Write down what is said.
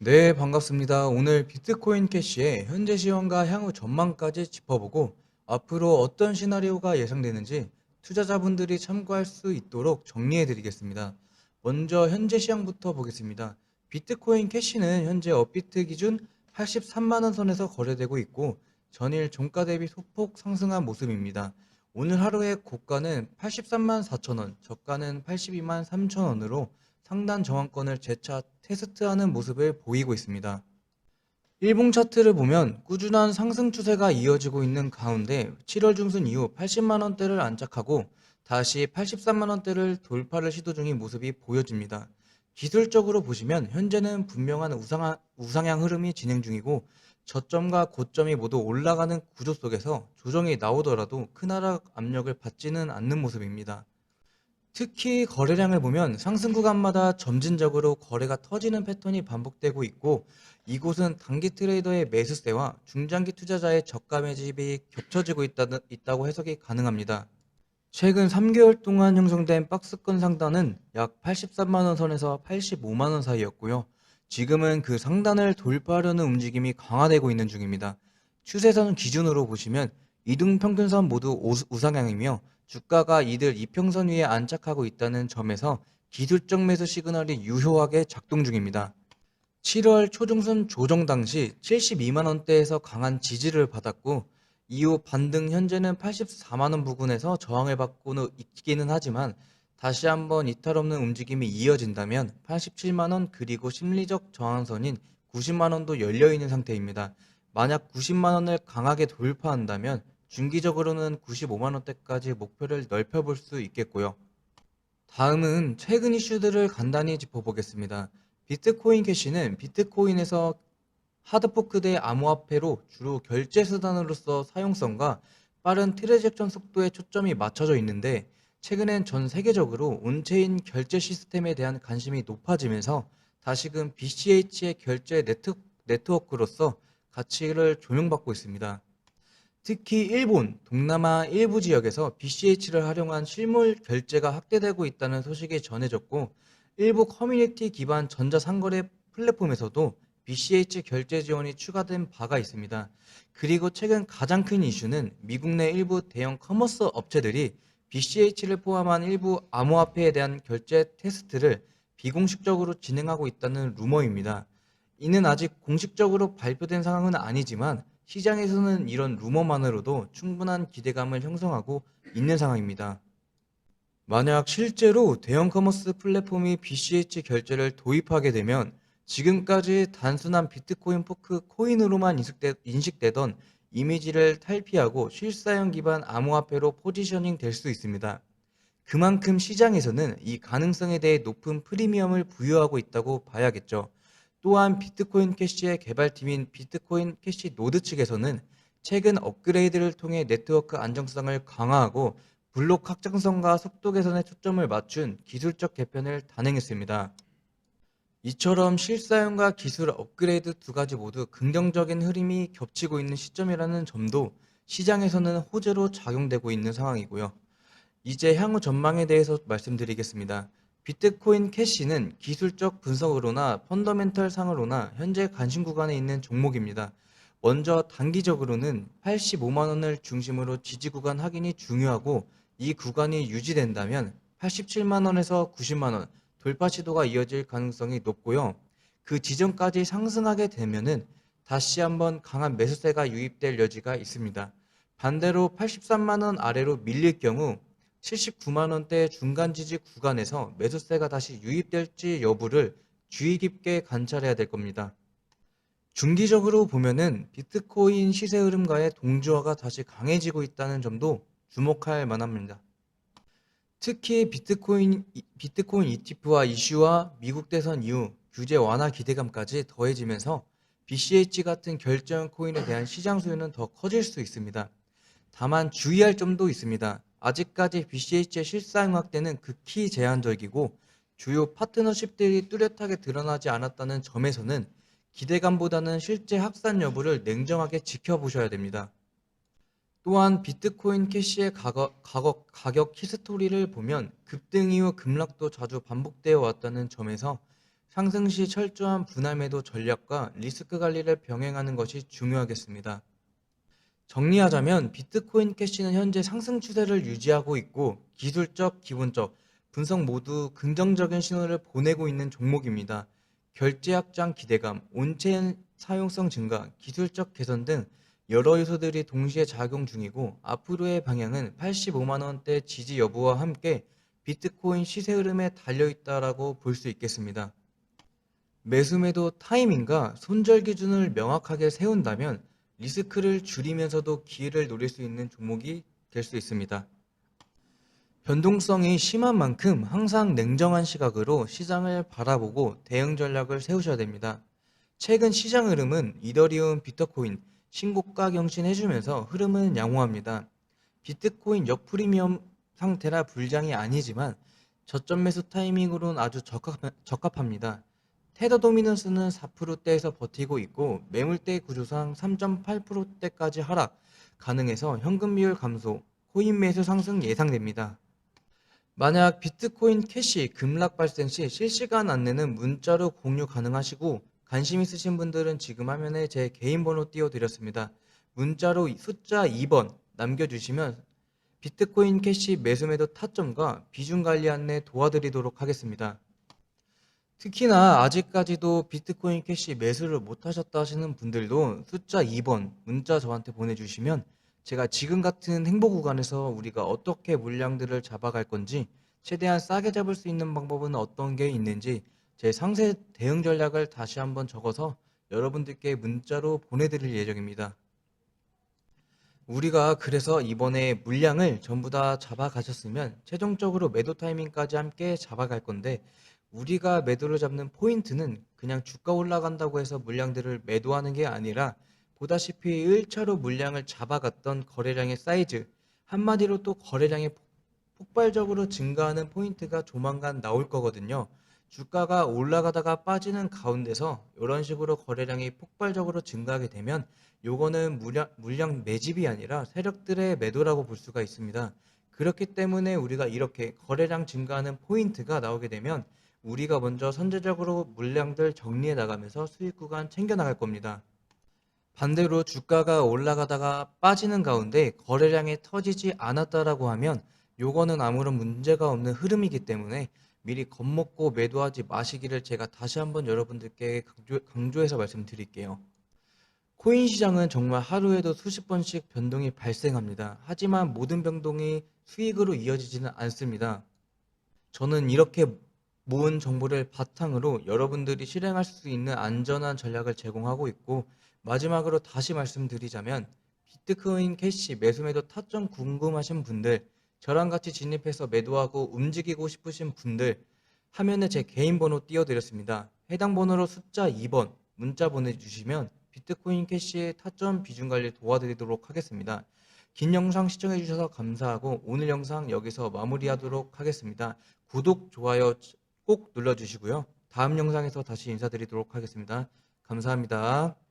네, 반갑습니다. 오늘 비트코인 캐시의 현재 시황과 향후 전망까지 짚어보고 앞으로 어떤 시나리오가 예상되는지 투자자분들이 참고할 수 있도록 정리해 드리겠습니다. 먼저 현재 시황부터 보겠습니다. 비트코인 캐시는 현재 업비트 기준 83만 원 선에서 거래되고 있고 전일 종가 대비 소폭 상승한 모습입니다. 오늘 하루의 고가는 83만 4천 원, 저가는 82만 3천 원으로 상단 저항권을 재차 테스트하는 모습을 보이고 있습니다. 일봉 차트를 보면 꾸준한 상승 추세가 이어지고 있는 가운데 7월 중순 이후 80만 원대를 안착하고 다시 83만 원대를 돌파를 시도 중인 모습이 보여집니다. 기술적으로 보시면 현재는 분명한 우상향 흐름이 진행 중이고 저점과 고점이 모두 올라가는 구조 속에서 조정이 나오더라도 큰 하락 압력을 받지는 않는 모습입니다. 특히 거래량을 보면 상승 구간마다 점진적으로 거래가 터지는 패턴이 반복되고 있고 이곳은 단기 트레이더의 매수세와 중장기 투자자의 저가 매집이 겹쳐지고 있다, 있다고 해석이 가능합니다. 최근 3개월 동안 형성된 박스권 상단은 약 83만원 선에서 85만원 사이였고요. 지금은 그 상단을 돌파하려는 움직임이 강화되고 있는 중입니다. 추세선 기준으로 보시면 이등 평균선 모두 오- 우상향이며 주가가 이들 이평선 위에 안착하고 있다는 점에서 기술적 매수 시그널이 유효하게 작동 중입니다. 7월 초중순 조정 당시 72만 원대에서 강한 지지를 받았고 이후 반등 현재는 84만 원 부근에서 저항을 받고는 있기는 하지만 다시 한번 이탈 없는 움직임이 이어진다면 87만 원 그리고 심리적 저항선인 90만 원도 열려 있는 상태입니다. 만약 90만 원을 강하게 돌파한다면 중기적으로는 95만 원대까지 목표를 넓혀볼 수 있겠고요. 다음은 최근 이슈들을 간단히 짚어보겠습니다. 비트코인 캐시는 비트코인에서 하드포크 대 암호화폐로 주로 결제 수단으로서 사용성과 빠른 트랜잭션 속도에 초점이 맞춰져 있는데 최근엔 전 세계적으로 온체인 결제 시스템에 대한 관심이 높아지면서 다시금 BCH의 결제 네트, 네트워크로서 가치를 조명받고 있습니다. 특히 일본, 동남아 일부 지역에서 BCH를 활용한 실물 결제가 확대되고 있다는 소식이 전해졌고 일부 커뮤니티 기반 전자상거래 플랫폼에서도 BCH 결제 지원이 추가된 바가 있습니다. 그리고 최근 가장 큰 이슈는 미국 내 일부 대형 커머스 업체들이 BCH를 포함한 일부 암호화폐에 대한 결제 테스트를 비공식적으로 진행하고 있다는 루머입니다. 이는 아직 공식적으로 발표된 상황은 아니지만 시장에서는 이런 루머만으로도 충분한 기대감을 형성하고 있는 상황입니다. 만약 실제로 대형 커머스 플랫폼이 BCH 결제를 도입하게 되면 지금까지 단순한 비트코인 포크 코인으로만 인식되, 인식되던 이미지를 탈피하고 실사용 기반 암호화폐로 포지셔닝 될 수 있습니다. 그만큼 시장에서는 이 가능성에 대해 높은 프리미엄을 부여하고 있다고 봐야겠죠. 또한 비트코인 캐시의 개발팀인 비트코인 캐시 노드 측에서는 최근 업그레이드를 통해 네트워크 안정성을 강화하고 블록 확장성과 속도 개선에 초점을 맞춘 기술적 개편을 단행했습니다. 이처럼 실사용과 기술 업그레이드 두 가지 모두 긍정적인 흐름이 겹치고 있는 시점이라는 점도 시장에서는 호재로 작용되고 있는 상황이고요. 이제 향후 전망에 대해서 말씀드리겠습니다. 비트코인 캐시는 기술적 분석으로나 펀더멘털 상으로나 현재 관심 구간에 있는 종목입니다. 먼저 단기적으로는 85만 원을 중심으로 지지 구간 확인이 중요하고 이 구간이 유지된다면 87만 원에서 90만 원 돌파 시도가 이어질 가능성이 높고요. 그 지점까지 상승하게 되면은 다시 한번 강한 매수세가 유입될 여지가 있습니다. 반대로 83만 원 아래로 밀릴 경우 79만 원대 중간 지지 구간에서 매수세가 다시 유입될지 여부를 주의 깊게 관찰해야 될 겁니다. 중기적으로 보면은 비트코인 시세 흐름과의 동조화가 다시 강해지고 있다는 점도 주목할 만합니다. 특히 비트코인, 비트코인 ETF와 이슈와 미국 대선 이후 규제 완화 기대감까지 더해지면서 BCH 같은 결제형 코인에 대한 시장 수요는 더 커질 수 있습니다. 다만 주의할 점도 있습니다. 아직까지 BCH의 실사용 확대는 극히 제한적이고 주요 파트너십들이 뚜렷하게 드러나지 않았다는 점에서는 기대감보다는 실제 확산 여부를 냉정하게 지켜보셔야 됩니다. 또한 비트코인 캐시의 가격, 가격, 가격 히스토리를 보면 급등 이후 급락도 자주 반복되어 왔다는 점에서 상승 시 철저한 분할매도 전략과 리스크 관리를 병행하는 것이 중요하겠습니다. 정리하자면 비트코인 캐시는 현재 상승 추세를 유지하고 있고 기술적, 기본적, 분석 모두 긍정적인 신호를 보내고 있는 종목입니다. 결제 확장 기대감, 온체인 사용성 증가, 기술적 개선 등 여러 요소들이 동시에 작용 중이고 앞으로의 방향은 85만 원대 지지 여부와 함께 비트코인 시세 흐름에 달려 있다라고 볼 수 있겠습니다. 매수매도 타이밍과 손절 기준을 명확하게 세운다면 리스크를 줄이면서도 기회를 노릴 수 있는 종목이 될 수 있습니다. 변동성이 심한 만큼 항상 냉정한 시각으로 시장을 바라보고 대응 전략을 세우셔야 됩니다. 최근 시장 흐름은 이더리움, 비트코인 신고가 경신해주면서 흐름은 양호합니다. 비트코인 역프리미엄 상태라 불장이 아니지만 저점 매수 타이밍으로는 아주 적합, 적합합니다. 테더 도미넌스는 4%대에서 버티고 있고 매물대 구조상 3.8%대까지 하락 가능해서 현금 비율 감소, 코인 매수 상승 예상됩니다. 만약 비트코인 캐시 급락 발생 시 실시간 안내는 문자로 공유 가능하시고 관심 있으신 분들은 지금 화면에 제 개인 번호 띄워드렸습니다. 문자로 숫자 2번 남겨주시면 비트코인 캐시 매수매도 타점과 비중 관리 안내 도와드리도록 하겠습니다. 특히나 아직까지도 비트코인 캐시 매수를 못하셨다 하시는 분들도 숫자 2번 문자 저한테 보내주시면 제가 지금 같은 행보 구간에서 우리가 어떻게 물량들을 잡아갈 건지 최대한 싸게 잡을 수 있는 방법은 어떤 게 있는지 제 상세 대응 전략을 다시 한번 적어서 여러분들께 문자로 보내드릴 예정입니다. 우리가 그래서 이번에 물량을 전부 다 잡아가셨으면 최종적으로 매도 타이밍까지 함께 잡아갈 건데 우리가 매도를 잡는 포인트는 그냥 주가 올라간다고 해서 물량들을 매도하는 게 아니라 보다시피 1차로 물량을 잡아갔던 거래량의 사이즈 한마디로 또 거래량이 폭발적으로 증가하는 포인트가 조만간 나올 거거든요. 주가가 올라가다가 빠지는 가운데서 이런 식으로 거래량이 폭발적으로 증가하게 되면 요거는 물량, 물량 매집이 아니라 세력들의 매도라고 볼 수가 있습니다. 그렇기 때문에 우리가 이렇게 거래량 증가하는 포인트가 나오게 되면 우리가 먼저 선제적으로 물량들 정리해 나가면서 수익 구간 챙겨 나갈 겁니다. 반대로 주가가 올라가다가 빠지는 가운데 거래량이 터지지 않았다라고 하면 요거는 아무런 문제가 없는 흐름이기 때문에 미리 겁먹고 매도하지 마시기를 제가 다시 한번 여러분들께 강조, 강조해서 말씀드릴게요. 코인 시장은 정말 하루에도 수십 번씩 변동이 발생합니다. 하지만 모든 변동이 수익으로 이어지지는 않습니다. 저는 이렇게 모은 정보를 바탕으로 여러분들이 실행할 수 있는 안전한 전략을 제공하고 있고 마지막으로 다시 말씀드리자면 비트코인 캐시 매수매도 타점 궁금하신 분들 저랑 같이 진입해서 매도하고 움직이고 싶으신 분들 화면에 제 개인 번호 띄워드렸습니다. 해당 번호로 숫자 2번 문자 보내주시면 비트코인 캐시의 타점 비중 관리 도와드리도록 하겠습니다. 긴 영상 시청해주셔서 감사하고 오늘 영상 여기서 마무리하도록 하겠습니다. 구독, 좋아요 꼭 눌러주시고요. 다음 영상에서 다시 인사드리도록 하겠습니다. 감사합니다.